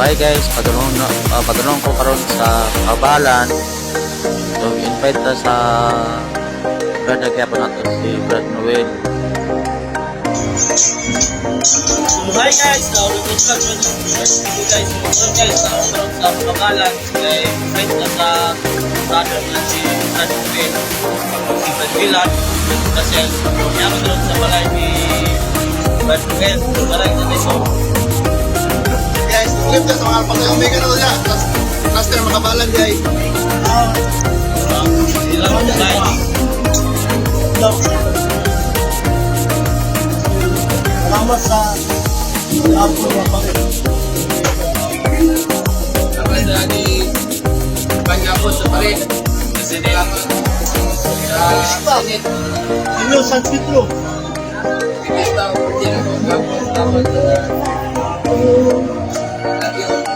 hi guys, padulong na uh, padulong ko karon sa Kabalan. So invite ta sa brother kaya po nato si Brad Noel. So, hi guys, we will start with you guys. So guys, sa karon sa Pagalan, kay friend na sa brother na si Brad Noel. Si Brad Villan, kasi yaman doon sa balay ni Brad Noel. Maraming na. Guys, tulip na sa mga alpang yung mega na niya. Last, last time makabalan guys. Ilang mo guys. Salamat sa apo ng pangit. Ako na ni kanya po sa parin. Kasi nila Inyo, San Pedro. At you.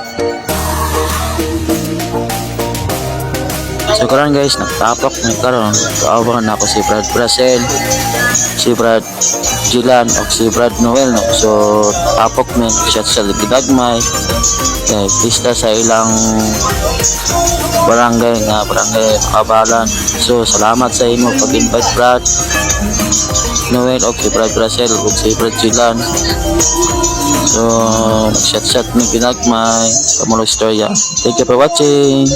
So karon guys, nagtapok ni karon. Kaabangan na ako si Brad Brasel, si Brad Jilan o si Brad Noel no. So tapok min siya sa Gidagmay. Kay pista sa ilang barangay nga barangay Kabalan. So salamat sa imo pag-invite Brad Noel o si Brad Brasel o si Brad Jilan. So, shot shot mi pinagmay, kamulo istorya. Thank you for watching.